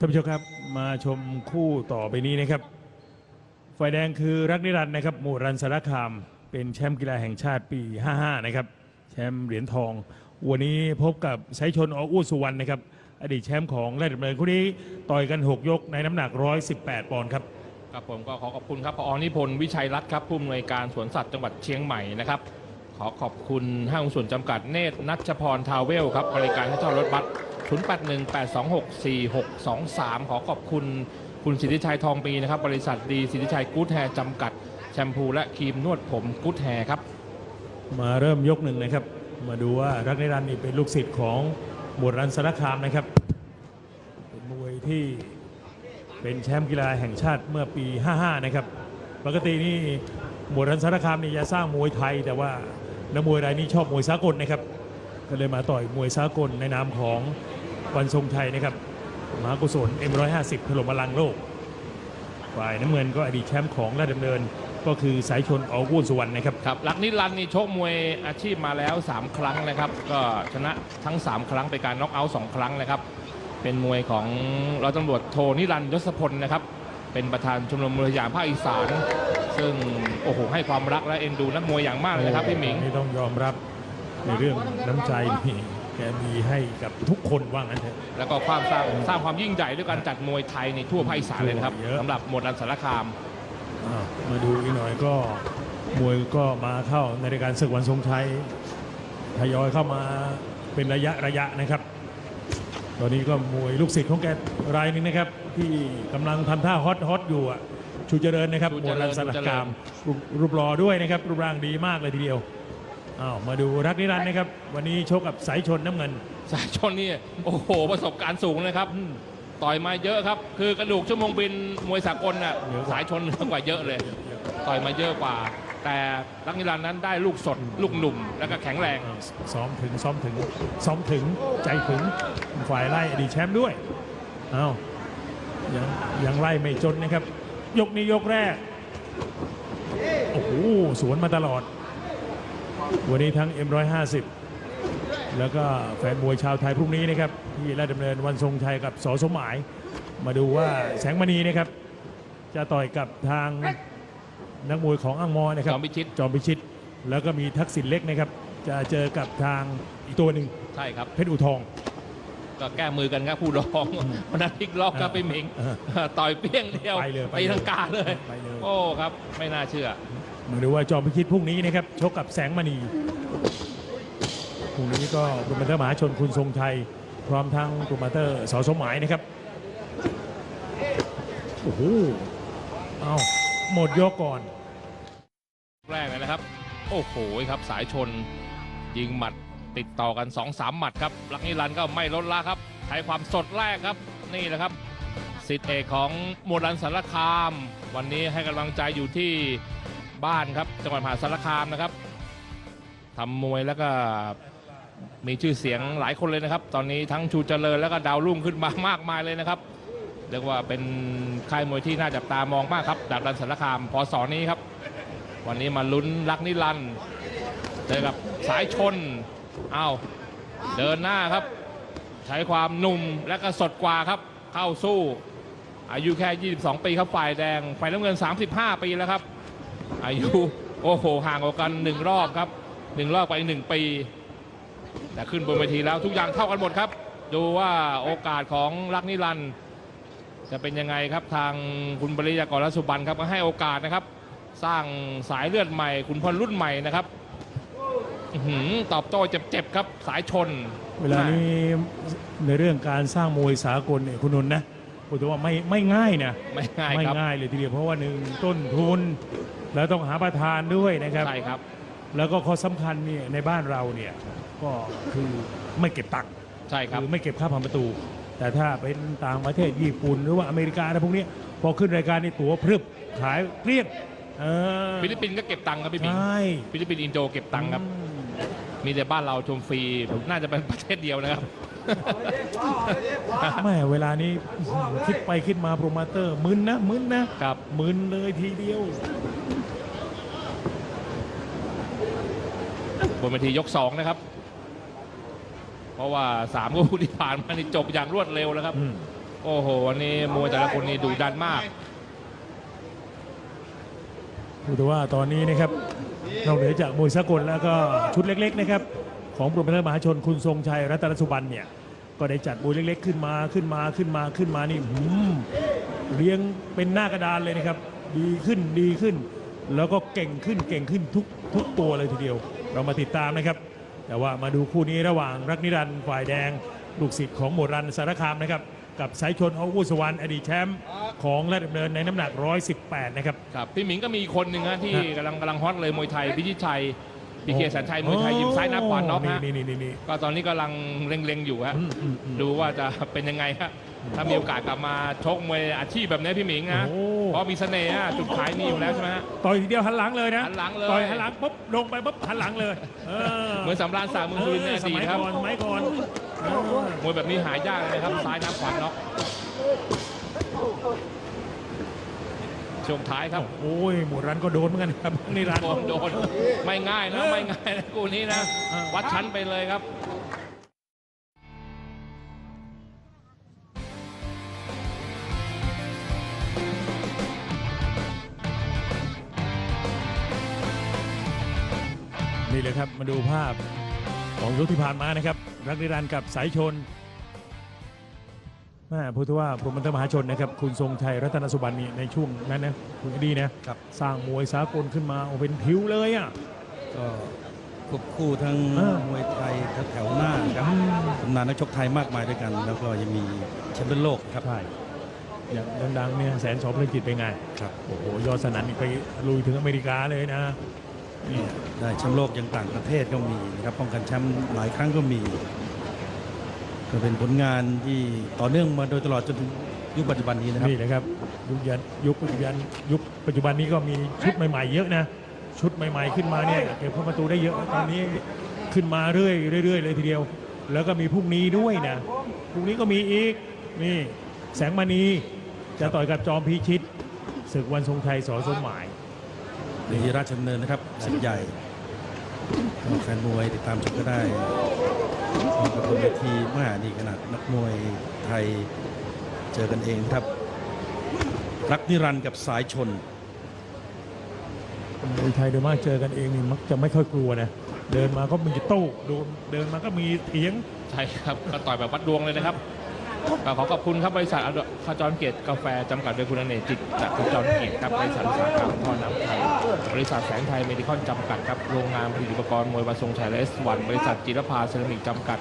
ท่านผู้ชมครับมาชมคู่ต่อไปนี้นะครับ ฝ่ายแดงคือรักนิรันดร์นะครับหมู่รันสารคาม เป็นแชมป์กีฬาแห่งชาติปี 55 นะครับ แชมป์เหรียญทอง วันนี้พบกับไซชนออู้สุวรรณนะครับ อดีตแชมป์ของราชดำเนินคู่นี้ต่อยกัน 6 ยกในน้ำหนัก 118 ปอนด์ครับ ครับผมก็ขอขอบคุณครับพอนิพนธ์วิชัยรัตน์ครับผู้อำนวยการสวนสัตว์จังหวัดเชียงใหม่นะครับขอขอบคุณห้างส่วนจำกัดเนตรนัชพรทาวเวลครับบริการให้เช่ารถบัส 0818264623 ขอขอบคุณคุณสิทธิชัยทองปีนะครับ บริษัทดีสิทธิชัยกู๊ดแฮร์จำกัด แชมพูและครีมนวดผมกู๊ดแฮร์ครับ มาเริ่มยกหนึ่งนะครับ มาดูว่ารักนิรันดร์นี่เป็นลูกศิษย์ของหมวดรันสารคามนะครับ เป็นมวยที่เป็นแชมป์กีฬาแห่งชาติเมื่อปี 55 นะครับ ปกตินี่หมวดรันสารคามนี่จะสร้างมวยไทย แต่ว่านักมวยรายนี้ชอบมวยสากลนะครับ ก็เลยมาต่อยมวยสากลในนามของ วันทรงชัยนะครับมหากุศล M150 ถล่มพลังโลก ฝ่ายน้ำเงินก็อดีตแชมป์ของราชดำเนิน ก็คือสายชนออวุ่นสุวรรณนะครับ ครับลักนิรันดร์นี่ชกมวยอาชีพมาแล้ว 3 ครั้งนะครับ ก็ชนะทั้ง 3 ครั้งเป็นการน็อกเอาท์2ครั้งนะครับ เป็นมวยของเราตำรวจโทนิรันดร์ยศพลนะครับ เป็นประธานชมรมมวยสยามภาคอีสาน ซึ่งโอ้โหให้ความรักและเอ็นดูนักมวยอย่างมากเลยนะครับพี่หมิง นี่ต้องยอมรับในเรื่องน้ำใจนี่ แกมีให้กับทุกคนว่างั้นเถอะ แล้วก็ความสร้างสร้างความยิ่งใหญ่ด้วยการจัดมวยไทยในทั่วภาคอีสานเลยนะครับเยอะ สำหรับหมวดรันสารคามอ้าวมาดูอีกหน่อยก็มวยก็มาเข้าในรายการศึกวันทรงชัยทยอยเข้ามาเป็นระยะระยะนะครับ ตอนนี้ก็มวยลูกศิษย์ของแกรายหนึงนะครับ ที่กำลังทำท่าฮอตฮอตอยู่อะชูเจริญนะครับชูหมเจวดริญรันสารชูเจริญคามรูปรูปรอด้วยนะครับ รูปร่างดีมากเลยทีเดียว อ้าวมาดูรักนิรันดร์นะครับ วันนี้ชกกับสายชนน้ำเงิน สายชนนี่โอ้โหประสบการณ์สูงนะครับ ต่อยมาเยอะครับ คือกระดูกชั่วโมงบินมวยสากลน่ะเยอะกว่า สายชนเยอะกว่าเยอะเลย ต่อยมาเยอะกว่า แต่รักนิรันดร์นั้นได้ลูกสด ลูกหนุ่มแล้วก็แข็งแรงอ่าซ้อมถึงซ้อมถึงซ้อมถึงใจถึงฝ่ายไล่อดีตแชมป์ด้วยอ้าวยังยังไล่ไม่จนนะครับ ยกนี้ยกแรกโอ้โหสวนมาตลอด วันนี้ทั้ง M150 แล้วก็แฟนมวยชาวไทยพรุ่งนี้นะครับที่ราชดำเนินวันทรงชัยกับสอสมหมาย มาดูว่าแสงมณีนะครับ จะต่อยกับทางนักมวยของอังมอนะครับจอมพิชิตจอมพิชิต แล้วก็มีทักษิณเล็กนะครับ จะเจอกับทางอีกตัวหนึ่งใช่ครับเพชรอุทอง ก็แก้มือกันครับผู้รองวันนั้นพลิกล็อกครับพี่หมิงเออต่อยเปี้ยงเดียวไปเลยไปเลยตีลังกาเลยไปเลย โอ้ครับ ไม่น่าเชื่อ มาดูว่าจอมพิชิตพรุ่งนี้นะครับชกกับแสงมณีพรุ่งนี้ก็โปรโมเตอร์มหาชนคุณทรงชัยพร้อมทั้งโปรโมเตอร์สอสมหมายนะครับโอ้โหเอาหมดยกก่อน แรกเลยนะครับ โอ้โหครับสายชนยิงหมัดติดต่อกัน2-3หมัดครับลักนิรันก็ไม่ลดละครับใช้ความสดแรกครับนี่แหละครับสิทธิเอกของมวลันสารคาม วันนี้ให้กำลังใจอยู่ที่ บ้านครับ จังหวัดมหาสารคามนะครับทำมวยแล้วก็มีชื่อเสียงหลายคนเลยนะครับ ตอนนี้ทั้งชูเจริญแล้วก็ดาวรุ่งขึ้นมามากมายเลยนะครับเรียกว่าเป็นค่ายมวยที่น่าจับตามองมากครับดาบรันสารคามพศนี้ครับ วันนี้มาลุ้นรักนิรันเจอกับสายชนเอาเดินหน้าครับ ใช้ความหนุ่มและก็สดกว่าครับเข้าสู้ อายุแค่ 22 ปีครับฝ่ายแดงฝ่ายน้ำเงิน 35 ปีแล้วครับ อายุโอ้โหห่างกว่ากันหนึ่งรอบครับหนึ่งรอบไปหนึ่งปี แต่ขึ้นบนเวทีแล้วทุกอย่างเท่ากันหมดครับ ดูว่าโอกาสของรักนิรันดร์จะเป็นยังไงครับทางคุณบริยากรและสุบันครับก็ให้โอกาสนะครับ สร้างสายเลือดใหม่ คุณพลรุ่นใหม่นะครับอื้อหือตอบโต้เจ็บๆครับสายชน เวลานี้ในเรื่องการสร้างมวยสากลเนี่ยคุณนนท์นะผมถือว่าไม่ไม่ง่ายนะไม่ง่ายไม่ครับง่ายเลยทีเดียวเพราะว่าหนึ่งต้นทุน แล้วต้องหาประธานด้วยนะครับ ใช่ครับ แล้วก็ข้อสำคัญเนี่ยในบ้านเราเนี่ยก็คือไม่เก็บตังค์ใช่ครับ คือไม่เก็บค่าผ่านประตู แต่ถ้าเป็นต่างประเทศญี่ปุ่นหรือว่าอเมริกาอะไรพวกเนี้ยพอขึ้นรายการนี่ตั๋วพรึบขายเกลี้ยงเออ ฟิลิปปินส์ก็เก็บตังค์ครับพี่หมิงใช่ ฟิลิปปินส์อินโดเก็บตังค์ครับ มีแต่บ้านเราชมฟรี น่าจะเป็นประเทศเดียวนะครับ แม่เวลานี้คิดไปคิดมาโปรโมเตอร์มึนนะมึนนะครับ มึนเลยทีเดียว บนเวทียก 2 นะครับ เพราะว่า3ก็ผู้ที่ผ่านมานี่จบอย่างรวดเร็วแล้วครับอืมโอ้โห วันนี้มวยแต่ละคนนี่ดุดันมากดูแต่ว่าตอนนี้นะครับนอกเหนือจากมวยสากลแล้วก็ชุดเล็ก ๆ นะครับ ของโปรโมเตอร์มหาชนคุณทรงชัยรัตนสุบันเนี่ยก็ได้จัดมวยเล็ก ๆ ขึ้นมาขึ้นมาขึ้นมาขึ้นมานี่หืมเรียงเป็นหน้ากระดานเลยนะครับ ดีขึ้นดีขึ้น แล้วก็เก่งขึ้นเก่งขึ้นทุกทุกตัวเลยทีเดียว เรามาติดตามนะครับ แต่ว่ามาดูคู่นี้ระหว่างรักนิรันดร์ฝ่ายแดง ลูกศิษย์ของหมวดรันสารคามนะครับ กับสายชนอวุสวรรค์อดีตแชมป์ของราชดำเนินในน้ำหนัก 118 นะครับ ครับพี่หมิงก็มีอีกคนหนึ่งนะที่กำลังกำลังฮอตเลยมวยไทยพิชิตชัย พีเคแสนชัยมวยไทยยิมซ้ายหน้าขวาน็อกฮะนี่นี่นี่นี่ ก็ตอนนี้กำลังเล็งๆอยู่ฮะอืมอืมอืมดูว่าจะเป็นยังไงฮะถ้ามีโอกาสกลับมาชกมวยอาชีพแบบนี้พี่หมิงนะโอ้ เพราะมีเสน่ห์ฮะจุดขายมีอยู่แล้วใช่ไหมฮะ ต่อยทีเดียวหันหลังเลยนะหันหลังเลย ต่อยหันหลังปุ๊บลงไปปุ๊บหันหลังเลยเออเหมือนสำราญสามเมืองสุรินทร์ในอสดีตมัยครับก่อนสมัยก่อนเออมวยแบบนี้หายากเลยนะครับซ้ายหน้าขวาน็อก ช่วงท้ายครับ โอ้ยหมวดรันก็โดนเหมือนกันครับนี่รันโดนโดนไม่ง่ายนะไม่ง่ายนะกูนี้นะเออวัดชั้นไปเลยครับนี่เลยครับมาดูภาพของยกที่ผ่านมานะครับ รักนิรันดร์กับสายชน แม่พูดถึงว่าโปรโมเตอร์มหาชนนะครับ คุณทรงชัยรัตนสุบันนี่ในช่วงนั้นนะคุณดีนะครับ สร้างมวยสากลขึ้นมาโอ้เป็นผิวเลยอะ ก็ควบคู่ทั้งเออมวยไทยแถวๆหน้าครับตำนานนักชกไทยมากมายด้วยกัน แล้วก็ยังมีแชมป์เป็นโลกครับ ใช่อย่างดังๆเนี่ยแสนสองเพลงจิตเป็นไง ครับ โอ้โห ยอดสนั่นนี่ไปลุยถึงอเมริกาเลยนะนี่ได้แชมป์โลกยังต่างประเทศก็มีนะครับป้องกันแชมป์หลายครั้งก็มี ก็เป็นผลงานที่ต่อเนื่องมาโดยตลอดจนถึงยุคปัจจุบันนี้นะครับนี่นะครับยุคยันยุคปัจจุบันยุคปัจจุบันนี้ก็มีชุดใหม่ ๆ เยอะนะ ชุดใหม่ ๆ ขึ้นมาเนี่ยเก็บเข้าประตูได้เยอะตอนนี้ขึ้นมาเรื่อยเรื่อยๆเลยทีเดียว แล้วก็มีพรุ่งนี้ด้วยนะพรุ่งนี้ก็มีอีกนี่แสงมณีจะต่อยกับจอมพีชิตศึกวันทรงชัยสอสมหมายในราชดำเนินนะครับสิทธิ์ใหญ่ก็แฟนมวยติดตามชมก็ได้ กับบนเวทีมหานี่ขนาดนักมวยไทยเจอกันเองครับ รักนิรันดร์กับสายชนมวยไทยโดยมากเจอกันเองนี่มักจะไม่ค่อยกลัวนะเดินมาก็มีโต้โดนเดินมาก็มีเถียงใช่ครับก็ต่อยแบบวัดดวงเลยนะครับ ก็ขอขอบคุณครับบริษัทขจรเกียรติกาแฟจำกัดโดยคุณอเนกจิตจากขจรเกียรติครับบริษัทอุตสาหกรรมท่อน้ำไทยบริษัทแสงไทยเมดิคอนจำกัดครับโรงงานผลิตอุปกรณ์มวยวันทรงชัยและเอสวันบริษัทจิรภาเซรามิกจำกัด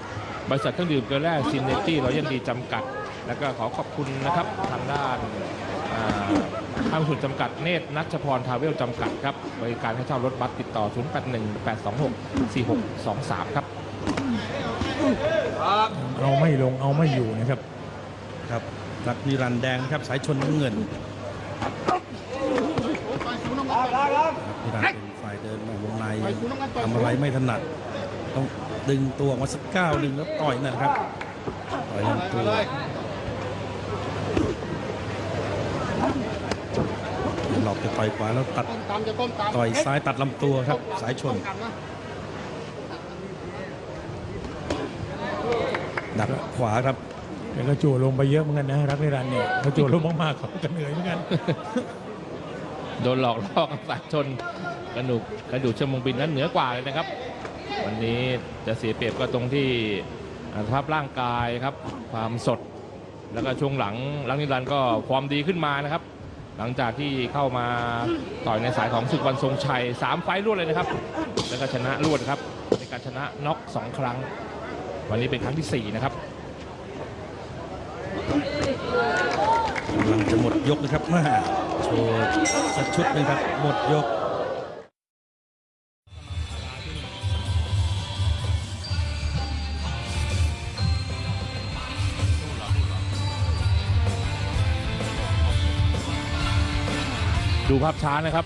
บริษัทเครื่องดื่มเกลือแร่ซินเนตี้รอยัลดีจำกัด แล้วก็ขอขอบคุณนะครับทางด้านอ่าห้างสุดจำกัดเนตรนัชพรทาเวลจำกัดครับบริการให้เช่ารถบัสติดต่อ 0818264623 ครับ เอาไม่ลงเอาไม่อยู่นะครับครับรักนิรันดร์แดงนะครับสายชนน้ำเงินรักนิรันดร์เป็นฝ่ายเดินมาวงในทำอะไรไม่ถนัด ต้องดึงตัวออกมาสักก้าวหนึ่งแล้วต่อยนั่นครับต่อยลำตัวหลอกจะต่อยขวาแล้วตัดตามจะต้มตามต่อยซ้ายตัดลำตัวครับ สายชน กันนะ ดักขวาครับแต่ก็จั่วลงไปเยอะเหมือนกันนะ รักนิรันดร์เนี่ยเขาจั่วลงมากๆเขาก็เหนื่อยเหมือนกัน โดนหลอกล่อกับสายชนกระดูกกระดูกเชมงบินนั้นเหนือกว่าเลยนะครับ วันนี้จะเสียเปรียบก็ตรงที่อ่าสภาพร่างกายครับ ความสด แล้วก็ช่วงหลังลังนิรันดร์ก็ความดีขึ้นมานะครับ หลังจากที่เข้ามาต่อยในสายของศึกวันทรงชัย3ไฟล์รวดเลยนะครับ แล้วก็ชนะรวดครับในการชนะน็อก2ครั้ง วันนี้เป็นครั้งทีสี่ 4 นะครับกำลังจะหมดยกนะครับมาโชว์สักชุดหนึงครับ หมดยกดูภาพช้านะครับ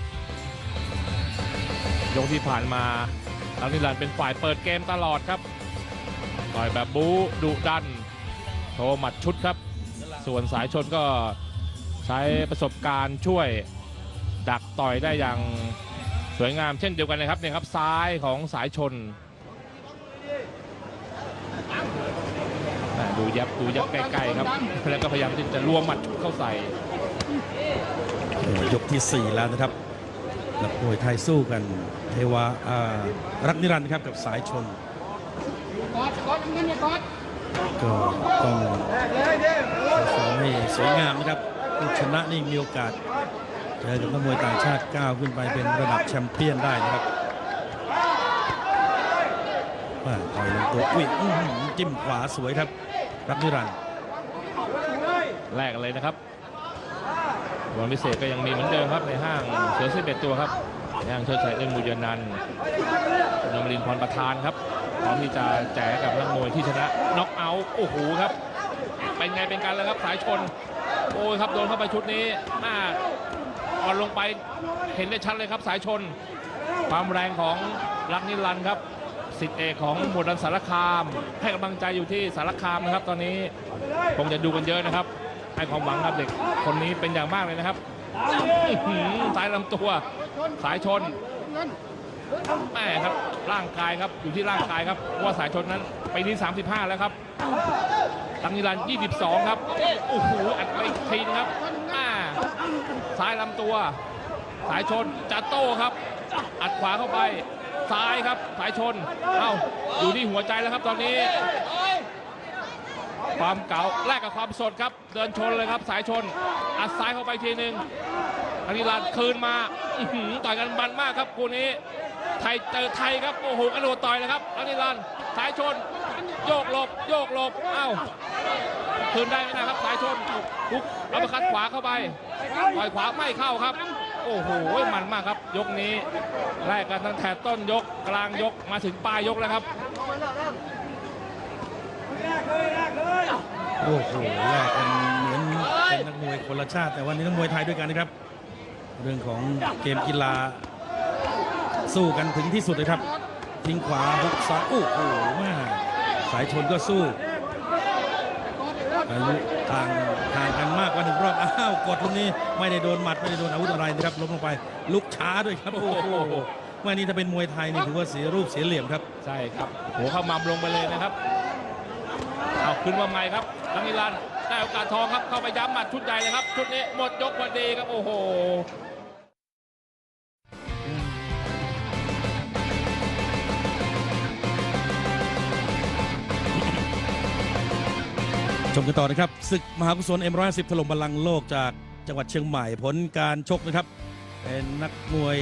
ยกที่ผ่านมาลังนิรันดร์เป็นฝ่ายเปิดเกมตลอดครับ ต่อยแบบบู๊ดุดันโชว์หมัดชุดครับ ส่วนสายชนก็ใช้ประสบการณ์ช่วยดักต่อยได้อย่างสวยงามเช่นเดียวกันนะครับเนี่ยครับซ้ายของสายชนดูยับดูยับใกล้ๆครับแล้วก็พยายามที่จะรวมหมัดเข้าใส่ยกที่ 4 แล้วนะครับนักมวยไทยสู้กัน เทวาอ่ารักนิรันดร์ครับกับสายชน ก็ต้องซ้อมให้สวยงามนะครับผู้ชนะนี่มีโอกาสเจอกับนักมวยต่างชาติก้าวขึ้นไปเป็นระดับแชมเปี้ยนได้นะครับว่าต่อยลงตัวอุ้ยจิ้มขวาสวยครับ รักนิรันดร์แรกกันเลยนะครับวันพิเศษก็ยังมีเหมือนเดิมครับในห้างเสือสิบเอ็ดตัวครับในห้างเชิดชัยเอื้องบุญยนันนมรินพรประธานครับ พร้อมที่จะแจกกับนักมวยที่ชนะน็อกเอาท์โอ้โหครับ เป็นไงเป็นกันแล้วครับสายชน โอ้ยครับโดนเข้าไปชุดนี้หน้าอ่อนลงไปเห็นได้ชัดเลยครับสายชน ความแรงของรักนิรันดร์ครับสิทธิเอกของหมวดรันสารคาม ให้กำลังใจอยู่ที่สารคามนะครับ ตอนนี้คงจะดูกันเยอะนะครับให้ความหวังครับเด็กคนนี้เป็นอย่างมากเลยนะครับสายลำตัวสายชนแม่ครับ ร่างกายครับอยู่ที่ร่างกายครับเพราะว่าสายชนนั้นไปที่ 35 แล้วครับตังนิรัน22 ครับโอ้โหอัดไปอีกทีนะครับอ่าซ้ายลำตัว สายชนจัดโต้ครับ อัดขวาเข้าไป ซ้ายครับ สายชนเอ้าอยู่ที่หัวใจแล้วครับตอนนี้ ความเก่าแลกกับความสดครับ เดินชนเลยครับสายชน อัดซ้ายเข้าไปทีหนึ่งอันนี้ลานคืนมาอือต่อยกันมันมากครับคู่นี้ ไทยเจอไทยครับโอ้โหกระโดดต่อยเลยครับอันนี้ลานสายชน โยกหลบโยกหลบเอ้าคืนได้ไหมนะครับสายชนทุกอัปคัดขวาเข้าไปต่อยขวาไม่เข้าครับ โอ้โหมันมากครับ ยกนี้แลกกันตั้งแต่ต้นยกกลางยกมาถึงปลายยกแล้วครับโอ้โหแลกกันเหมือนเป็นนักมวยคนละชาติ แต่วันนี้นักมวยไทยด้วยกันนะครับ เรื่องของเกมกีฬา สู้กันถึงที่สุดเลยครับ ทิ้งขวาฮุกซ้ายโอ้โหม่สายชนก็สู้อายุทางทางกันมากกว่าหนึ่งรอบ อ้าวกดตรงนี้ไม่ได้โดนหมัด ไม่ได้โดนอาวุธอะไรนะครับล้มลงไป ลุกช้าด้วยครับ โอ้โหวันนี้ถ้าเป็นมวยไทยนี่ถือว่าเสียรูปเสียเหลี่ยมครับ ใช่ครับหัวเข้ามัมลงไปเลยนะครับเอาขึ้นมาใหม่ครับลังนิรันได้โอกาสทองครับเข้าไปย้ำหมัดชุดใหญ่เลยครับชุดนี้หมดยกพอดีครับโอ้โห ชมกันต่อนะครับศึกมหากุศล M110 ถล่มบอลลังโลกจากจังหวัดเชียงใหม่ผลการชกนะครับ เป็นนักมวย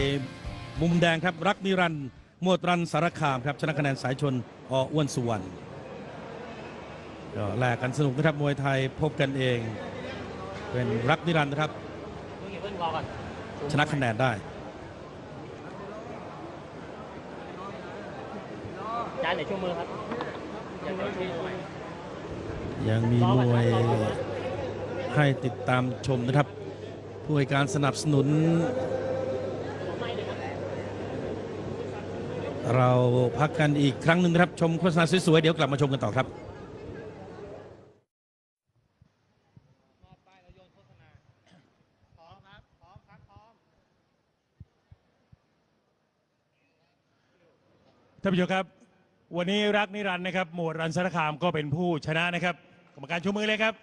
มุมแดงครับ รักนิรันดร์มวดรันสารคามครับชนะคะแนนสายชนออ้วนสุวรรณก็แลกกันสนุกนะครับมวยไทยพบกันเอง เป็นรักนิรันดร์นะครับชนะคะแนนได้จานไหนช่วมือครับ ยังมีมวยให้ติดตามชมนะครับ ผู้ให้การสนับสนุน เราพักกันอีกครั้งหนึ่งนะครับ ชมโฆษณาสวยๆ เดี๋ยวกลับมาชมกันต่อครับท่านผู้ชมครับ วันนี้รักนิรันดร์นะครับ หมวดรันสารคามก็เป็นผู้ชนะนะครับ กรรมการชูมือเลยครับ